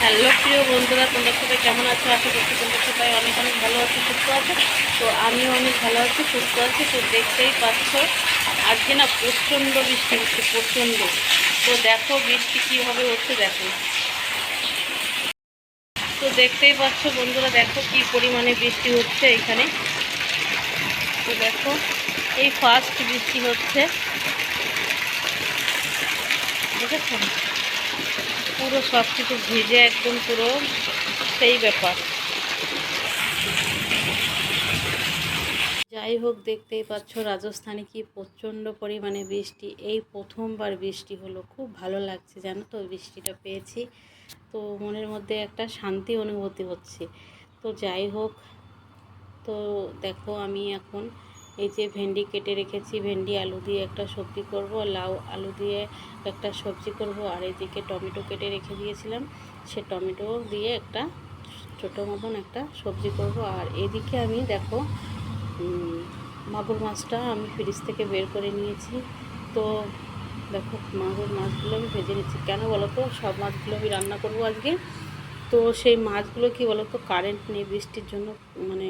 Hello প্রিয় বন্ধুরা, তোমরা সবাই কেমন আছো? আশা করছি তোমরা সবাই অনেক অনেক ভালো আছো, সুস্থ আছো। তো আমিও অনেক ভালো আছি, সুস্থ আছি। তো দেখতেই পাচ্ছ, আজকে না প্রচণ্ড বৃষ্টি হচ্ছে, প্রচণ্ড। তো দেখো বৃষ্টি কীভাবে হচ্ছে, দেখো। তো দেখতেই পাচ্ছ বন্ধুরা, দেখো কি পরিমাণে বৃষ্টি হচ্ছে এখানে। তো দেখো, এই ফার্স্ট বৃষ্টি হচ্ছে। দেখেছ? পুরো সব কিছু ভিজে একদম পুরো সেই ব্যাপার। যাই হোক, দেখতেই পাচ্ছ রাজস্থানে কি প্রচণ্ড পরিমাণে বৃষ্টি। এই প্রথমবার বৃষ্টি হলো, খুব ভালো লাগছে জানো তো বৃষ্টিটা পেয়েছি। তো মনের মধ্যে একটা শান্তি অনুভূতি হচ্ছে। তো যাই হোক, তো দেখো আমি এখন এই যে ভেন্ডি কেটে রেখেছি, ভেন্ডি, আলু দিয়ে একটা সবজি করব, লাউ, আলু দিয়ে একটা সবজি করব, আর এদিকে টমেটো কেটে রেখে দিয়েছিলাম, সে টমেটো দিয়ে একটা ছোটো মতন একটা সবজি করব। আর এদিকে আমি দেখো মাগুর মাছটা আমি ফ্রিজ থেকে বের করে নিয়েছি। তো দেখো, মাগুর মাছগুলো আমি ভেজে নিচ্ছি। কেন বলো তো সব মাছগুলো আমি রান্না করব আজকে। তো সেই মাছগুলো কি বলো তো কারেন্ট নেই, বৃষ্টির জন্য মানে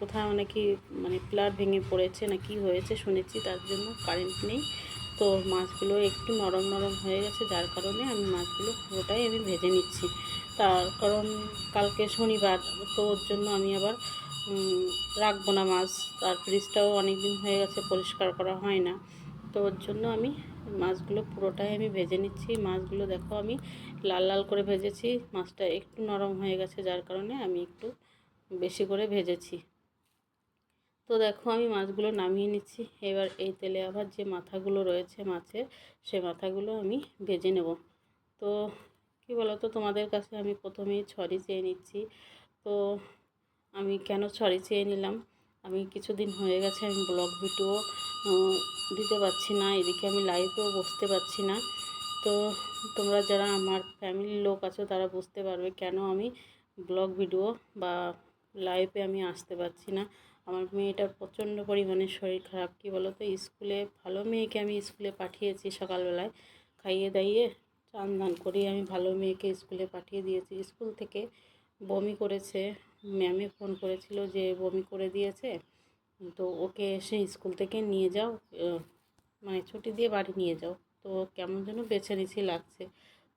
কোথাও নাকি মানে প্লার ভেঙে পড়েছে না কি হয়েছে শুনেছি, তার জন্য কারেন্ট নেই। তো মাছগুলো একটু নরম নরম হয়ে গেছে, যার কারণে আমি মাছগুলো পুরোটাই আমি ভেজে নিচ্ছি। তার কারণ কালকে শনিবার, তো ওর জন্য আমি আবার রাখব না মাছ। তার ফ্রিজটাও অনেক দিন হয়ে গেছে, পরিষ্কার করা হয় না। তো ওর জন্য আমি মাছগুলো পুরোটাই আমি ভেজে নিচ্ছি। মাছগুলো দেখো আমি লাল লাল করে ভেজেছি, মাছটা একটু নরম হয়ে গেছে, যার কারণে আমি একটু বেশি করে ভেজেছি। তো দেখো আমি মাছগুলো নামিয়ে নিচ্ছি। এবার এই তেলে আবার যে মাথাগুলো রয়েছে মাছের, সে মাথাগুলো আমি ভেজে নেব। তো কি বলো তো তোমাদের কাছে আমি প্রথমেই ছড়ি চেয়ে নিচ্ছি। তো আমি কেন ছড়ি চেয়ে নিলাম? আমি কিছুদিন হয়ে গেছে আমি ব্লগ ভিডিও দিতে পারছি না। এদিকে আমি লাইভেও বসতে পারছি না। তো তোমরা যারা আমার ফ্যামিলির লোক আছো তারা বুঝতে পারবে কেন আমি ব্লগ ভিডিও বা লাইভে আমি আসতে পারছি না। আমার মেয়েটার প্রচণ্ড পরিমাণে শরীর খারাপ। কী বলো তো স্কুলে ভালো মেয়েকে আমি স্কুলে পাঠিয়েছি সকালবেলায়। খাইয়ে দাইয়ে চান ধান করিয়ে আমি ভালো মেয়েকে স্কুলে পাঠিয়ে দিয়েছি। স্কুল থেকে বমি করেছে। ম্যামে ফোন করেছিল যে বমি করে দিয়েছে। তো ওকে এসে স্কুল থেকে নিয়ে যাও। মানে ছুটি দিয়ে বাড়ি নিয়ে যাও। তো কেমন যেন বেছেনিছি লাগছে।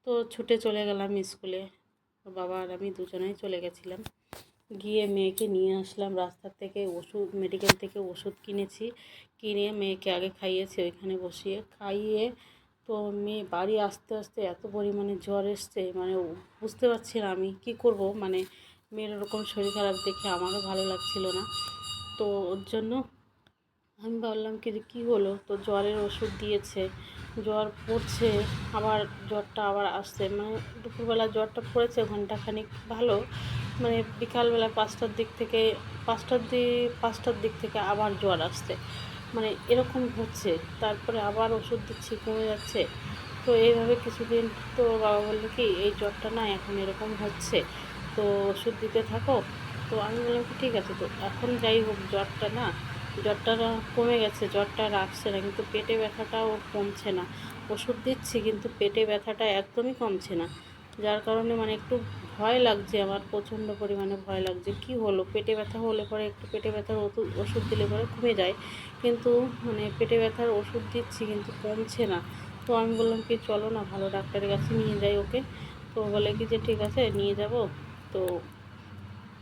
তো ছুটে চলে গেলাম স্কুলে। বাবা আর আমি দুজনেই চলে গেছিলাম। গিয়ে মেয়েকে নিয়ে আসলাম। রাস্তার থেকে ওষুধ মেডিকেল থেকে ওষুধ কিনেছি। কিনে মেয়েকে আগে খাইয়েছি ওইখানে বসিয়ে। খাইয়ে তো মেয়ে বাড়ি আসতে আসতে এত পরিমাণে জ্বর এসছে মানে বুঝতে পারছি না আমি কি করব। মানে মেয়ের ওরকম শরীর খারাপ দেখে আমারও ভালো লাগছিল না। তো ওর জন্য আমি ভাবলাম কি যে কী হলো? তো জ্বরের ওষুধ দিয়েছে। জ্বর পড়ছে, আবার জ্বরটা আবার আসছে। মানে দুপুরবেলা জ্বরটা পড়েছে, ঘন্টাখানিক ভালো। মানে বিকালবেলা পাঁচটার দিক থেকে, পাঁচটার দিক পাঁচটার দিক থেকে আবার জ্বর আসছে। মানে এরকম হচ্ছে, তারপরে আবার ওষুধ দিচ্ছি, কমে যাচ্ছে। তো এইভাবে কিছুদিন তো বাবা বলল কি, এই জ্বরটা না এখন এরকম হচ্ছে, তো ওষুধ দিতে থাকো। তো আমি বললাম কি, ঠিক আছে, তো এখন যাই হোক, জ্বরটা না, জ্বরটা কমে গেছে, জ্বরটা আসছে না, কিন্তু পেটে ব্যথাটাও কমছে না। ওষুধ দিচ্ছি, কিন্তু পেটে ব্যথাটা একদমই কমছে না। যার কারণে মানে একটু ভয় লাগছে, আমার প্রচণ্ড পরিমাণে ভয় লাগছে। কি হলো? পেটে ব্যথা হলে পরে একটু পেটে ব্যথার ওষুধ দিলে পরে কমে যায়। কিন্তু মানে পেটে ব্যথার ওষুধ দিচ্ছি কিন্তু কমছে না। তো আমি বললাম কি, চলো না, ভালো ডাক্তারের কাছে নিয়ে যাই ওকে। তো বলে কি যে, ঠিক আছে, নিয়ে যাব। তো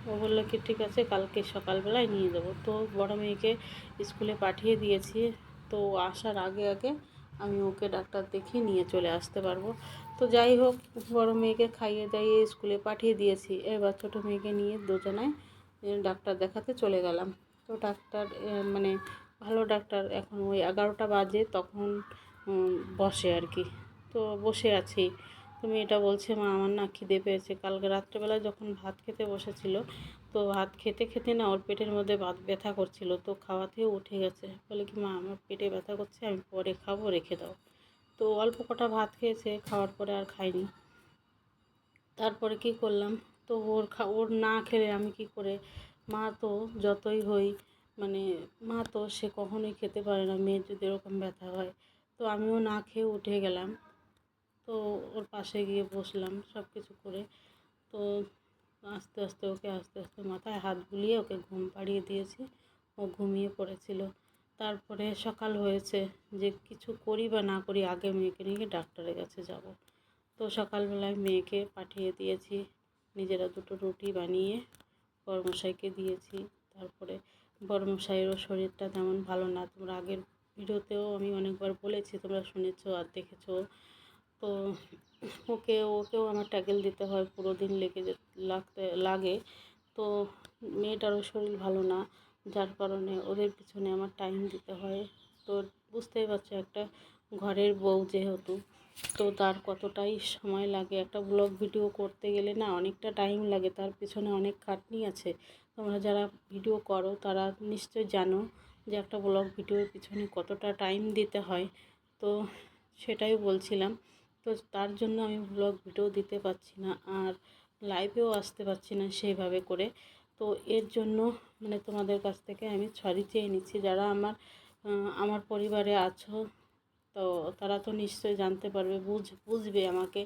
ও বলল কি, ঠিক আছে, কালকে সকালবেলায় নিয়ে যাব। তো বড় মেয়েকে স্কুলে পাঠিয়ে দিয়েছি। তো আসার আগে আগে আমি ওকে ডাক্তার দেখিয়ে নিয়ে চলে আসতে পারব। তো যাই হোক, বড়ো মেয়েকে খাইয়ে দাইয়ে স্কুলে পাঠিয়ে দিয়েছি। এবার ছোটো মেয়েকে নিয়ে দুজনায় ডাক্তার দেখাতে চলে গেলাম। তো ডাক্তার মানে ভালো ডাক্তার। এখন ওই এগারোটা বাজে, তখন বসে আর কি। তো বসে আছি। তো মেয়েটা বলছে, মা, আমার না খিদে পেয়েছে। কালকে রাত্রেবেলা যখন ভাত খেতে বসেছিল, তো ভাত খেতে খেতে না ওর পেটের মধ্যে ভাত ব্যথা করছিল। তো খাওয়াতেও উঠে গেছে। বলে কি, মা, আমার পেটে ব্যথা করছে, আমি পরে খাব, রেখে দাও। তো অল্প কটা ভাত খেয়েছে, খাওয়ার পরে আর খাইনি তারপরে কি করলাম, তো ওর খা, ওর না খেলে আমি কি করে, মা তো যতই হই মানে মা তো সে কখনোই খেতে পারে না, মেয়ের যদি এরকম ব্যথা হয়। তো আমিও না খেয়ে উঠে গেলাম। তো ওর পাশে গিয়ে বসলাম সব কিছু করে। তো আস্তে আস্তে ওকে আস্তে আস্তে মাথায় হাত বুলিয়ে ওকে ঘুম পাড়িয়ে দিয়েছি। ও ঘুমিয়ে পড়েছিল। তারপরে সকাল হয়েছে যে কিছু করি বা না করি আগে মেয়েকে নিয়ে ডাক্তারের কাছে যাব। তো সকালবেলায় মেয়েকে পাঠিয়ে দিয়েছি। নিজেরা দুটো রুটি বানিয়ে বড়মশাইকে দিয়েছি। তারপরে বড়মশাইয়েরও শরীরটা তেমন ভালো না। তোমরা আগের ভিডিওতেও আমি অনেকবার বলেছি, তোমরা শুনেছো আর দেখেছ। তো ওকে, ওকেও আমার ট্যাকেল দিতে হয়, পুরো দিন লেগে লাগতে, লাগে। তো মেয়েটারও শরীর ভালো না, যার কারণে ওদের পিছনে আমার টাইম দিতে হয়। তো বুঝতেই পারছ, একটা ঘরের বউ যেহেতু, তো তার কতটাই সময় লাগে। একটা ব্লগ ভিডিও করতে গেলে না অনেকটা টাইম লাগে, তার পিছনে অনেক খাটনি আছে। তোমরা যারা ভিডিও করো, তারা নিশ্চয় জানো যে একটা ব্লগ ভিডিওর পিছনে কতটা টাইম দিতে হয়। তো সেটাই বলছিলাম। তো তার জন্য আমি ব্লগ ভিডিও দিতে পারছি না আর লাইভেও আসতে পারছি না সেইভাবে করে। তো এর জন্য মানে তোমাদের কাছ থেকে আমি সরি চেয়ে নিচ্ছি। যারা আমার আমার পরিবারে আছো, তো তারা তো নিশ্চয়ই জানতে পারবে, বুঝ, বুঝবে আমাকে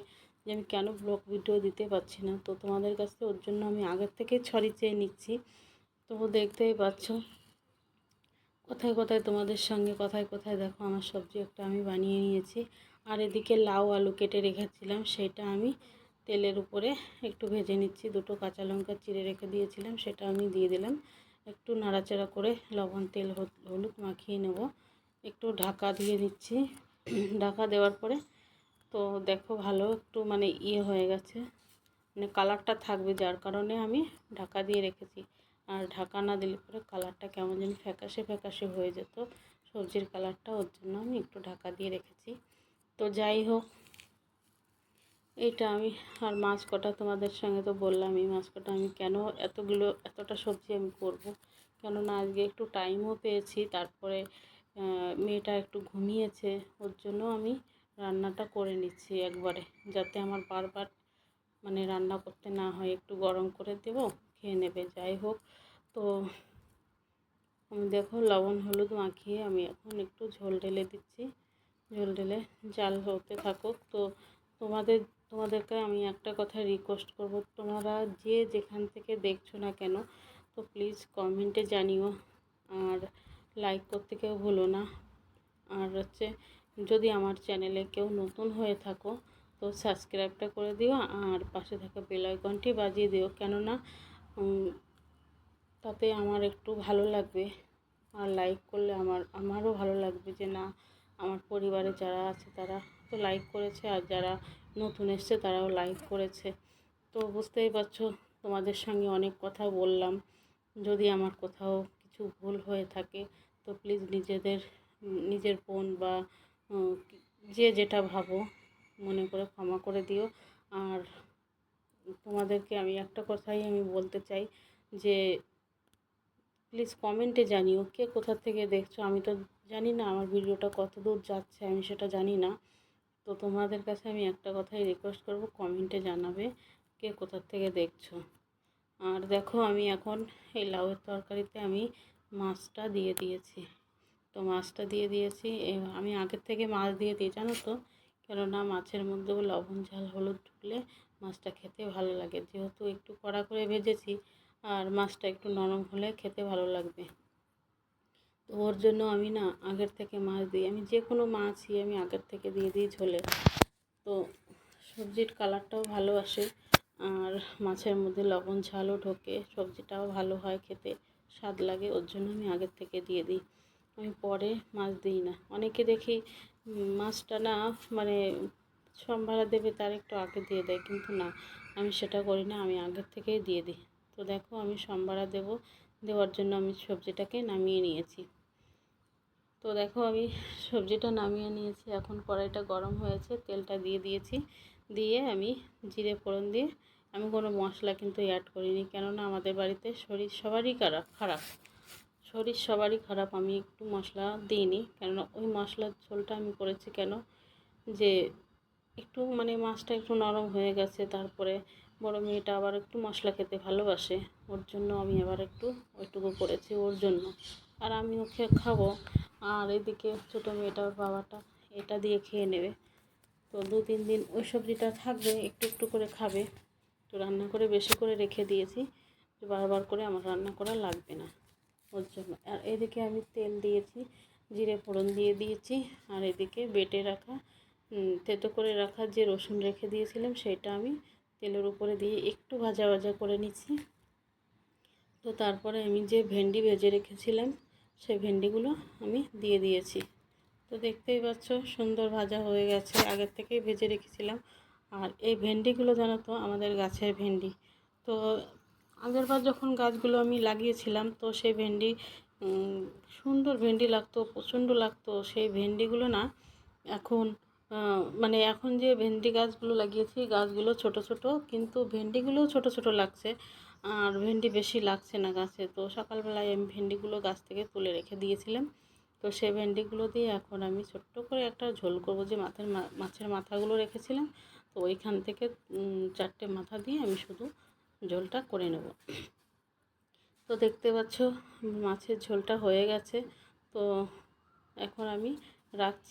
যে আমি কেন ব্লগ ভিডিও দিতে পারছি না। তো তোমাদের কাছ থেকে ওর জন্য আমি আগের থেকেই সরি চেয়ে নিচ্ছি। তো দেখতেই পাচ্ছ, কোথায় কোথায় তোমাদের সঙ্গে কোথায় কোথায় দেখো আমার সবজি একটা আমি বানিয়ে নিয়েছি। আর এদিকে লাউ আলু কেটে রেখেছিলাম, সেটা আমি তেলের উপরে একটু ভেজে নিচ্ছি। দুটো কাঁচা লঙ্কা চিড়ে রেখে দিয়েছিলাম, সেটা আমি দিয়ে দিলাম। একটু নাড়াচাড়া করে লবণ, তেল হলুদ মাখিয়ে নেব। একটু ঢাকা দিয়ে দিচ্ছি। ঢাকা দেওয়ার পরে তো দেখো ভালো একটু মানে ইয়ে হয়ে গেছে। মানে কালারটা থাকবে, যার কারণে আমি ঢাকা দিয়ে রেখেছি। আর ঢাকা না দিলে পরে কালারটা কেমন যেন ফ্যাকাশে ফ্যাকাশে হয়ে যেত। সবজির কালারটা ওর জন্য আমি একটু ঢাকা দিয়ে রেখেছি। তো যাই হোক এইটা আমি আর মাছ কটা তোমাদের সঙ্গে তো বললাম এই মাছ কটা আমি কেন এতগুলো, এতটা সবজি আমি করব? কেননা আজকে একটু টাইমও পেয়েছি, তারপরে মেয়েটা একটু ঘুমিয়েছে, ওর জন্য আমি রান্নাটা করে নিচ্ছি একবারে, যাতে আমার বারবার মানে রান্না করতে না হয়, একটু গরম করে দেব, খেয়ে নেবে, যাই হোক। তো আমি দেখো লবণ, হলুদ মাখিয়ে আমি এখন একটু ঝোল ঢেলে দিচ্ছি। ঝোল ঢেলে জাল হতে থাকুক। তো তোমাদের, তোমাদেরকে আমি একটা কথা রিকোয়েস্ট করব। তোমরা যে যেখান থেকে দেখছ না কেন, তো প্লিজ কমেন্টে জানিও। আর লাইক করতে কেউ ভুলো না। আর হচ্ছে, যদি আমার চ্যানেলে কেউ নতুন হয়ে থাকো, তো সাবস্ক্রাইবটা করে দিও। আর পাশে থাকা বেল আইকনটি বাজিয়ে দিও। কেননা তাতে আমার একটু ভালো লাগবে। আর লাইক করলে আমার, আমারও ভালো লাগবে যে না আমার পরিবারে যারা আছে তারা তো লাইক করেছে, আর যারা নতুন এসছে তারাও লাইক করেছে। তো বুঝতেই পারছ, তোমাদের সঙ্গে অনেক কথা বললাম। যদি আমার কোথাও কিছু ভুল হয়ে থাকে, তো প্লিজ নিজেদের, নিজের বোন বা যে যেটা ভাবো, মনে করে ক্ষমা করে দিও। আর তোমাদেরকে আমি একটা কথাই আমি বলতে চাই যে প্লিজ কমেন্টে জানিও, কে কোথা থেকে দেখছ? আমি তো জানি না আমার ভিডিওটা কত দূর যাচ্ছে, আমি সেটা জানি না। তো তোমাদের কাছে আমি একটা কথাই রিকোয়েস্ট করব কমেন্টে জানাবে কে কোথা থেকে দেখছ। আর দেখো, আমি এখন এই লাউয়ের তরকারিতে আমি মাছটা দিয়ে দিয়েছি। তো মাছটা দিয়ে দিয়েছি আমি আগের থেকে মাছ দিয়ে দিই, জানো তো? কেননা মাছের মধ্যেও লবণ, ঝাল, হলুদ ঢুকলে মাছটা খেতে ভালো লাগে। যেহেতু একটু কড়া করে ভেজেছি আর মাছটা একটু নরম হলে খেতে ভালো লাগবে। তো ওর জন্য আমি না আগের থেকে মাছ দিই। আমি যে কোনো মাছই আমি আগের থেকে দিয়ে দিই ঝোলে। তো সবজির কালারটাও ভালো আসে আর মাছের মধ্যে লবণ ঝালও ঢোকে। সবজিটাও ভালো হয় খেতে, স্বাদ লাগে, ওর জন্য আমি আগের থেকে দিয়ে দিই। আমি পরে মাছ দিই না। অনেকে দেখি মাছটা না মানে সম্ভারা দেবে তার একটু আগে দিয়ে দেয়, কিন্তু না, আমি সেটা করি না, আমি আগের থেকেই দিয়ে দিই। তো দেখো আমি সম্ভারা দেব। দেওয়ার জন্য আমি সবজিটাকে নামিয়ে নিয়েছি। তো দেখো আমি সবজিটা নামিয়ে নিয়েছি। এখন কড়াইটা গরম হয়েছে, তেলটা দিয়ে দিয়েছি। দিয়ে আমি জিরে ফোড়ন দিয়ে, আমি কোনো মশলা কিন্তু অ্যাড করিনি। কেননা আমাদের বাড়িতে শরীর সবারই খারাপ খারাপ। শরীর সবারই খারাপ, আমি একটু মশলা দিইনি। কেননা ওই মশলার ঝোলটা আমি করেছি কেন? যে একটু মানে মাছটা একটু নরম হয়ে গেছে, তারপরে বড় মেয়েটা আবার একটু মশলা খেতে ভালোবাসে। ওর জন্য আমি আবার একটু ওইটুকু করেছি ওর জন্য। আর আমি ওকে খাব। আর এদিকে ছোটো মেয়েটা ওর বাবাটা এটা দিয়ে খেয়ে নেবে। তো দু, তিন দিন ওই সবজিটা থাকবে, একটু একটু করে খাবে। তো রান্না করে বেশি করে রেখে দিয়েছি। বারবার করে আমার রান্না করা লাগবে না ওর জন্য। আর এদিকে আমি তেল দিয়েছি, জিরে ফোড়ন দিয়ে দিয়েছি। আর এদিকে বেটে রাখা থেতো করে রাখা যে রসুন রেখে দিয়েছিলাম, সেটা আমি তেলের উপরে দিয়ে একটু ভাজা ভাজা করে নিচ্ছি। তো তারপরে আমি যে ভেন্ডি ভেজে রেখেছিলাম, সেই ভেন্ডিগুলো আমি দিয়ে দিয়েছি। তো দেখতেই পাচ্ছ, সুন্দর ভাজা হয়ে গেছে, আগের থেকেই ভেজে রেখেছিলাম। আর এই ভেন্ডিগুলো জানো তো, আমাদের গাছের ভেন্ডি। তো আগের বার যখন গাছগুলো আমি লাগিয়েছিলাম, তো সেই ভেন্ডি সুন্দর ভেন্ডি লাগতো, প্রচণ্ড লাগতো। সেই ভেন্ডিগুলো না এখন মানে এখন যে ভেন্ডি গাছগুলো লাগিয়েছি, গাছগুলো ছোট ছোট, কিন্তু ভেন্ডিগুলোও ছোট ছোট লাগছে আর ভেন্ডি বেশি লাগছে না গাছে। তো সকালবেলায় আমি ভেন্ডিগুলো গাছ থেকে তুলে রেখে দিয়েছিলাম। তো সেই ভেন্ডিগুলো দিয়ে এখন আমি ছোট্ট করে একটা ঝোল করব যে মাছের মা- মাছের মাথাগুলো রেখেছিলাম। তো ওইখান থেকে চারটে মাথা দিয়ে আমি শুধু ঝোলটা করে নেব। তো দেখতে পাচ্ছ, মাছের ঝোলটা হয়ে গেছে। তো এখন আমি রাখছি।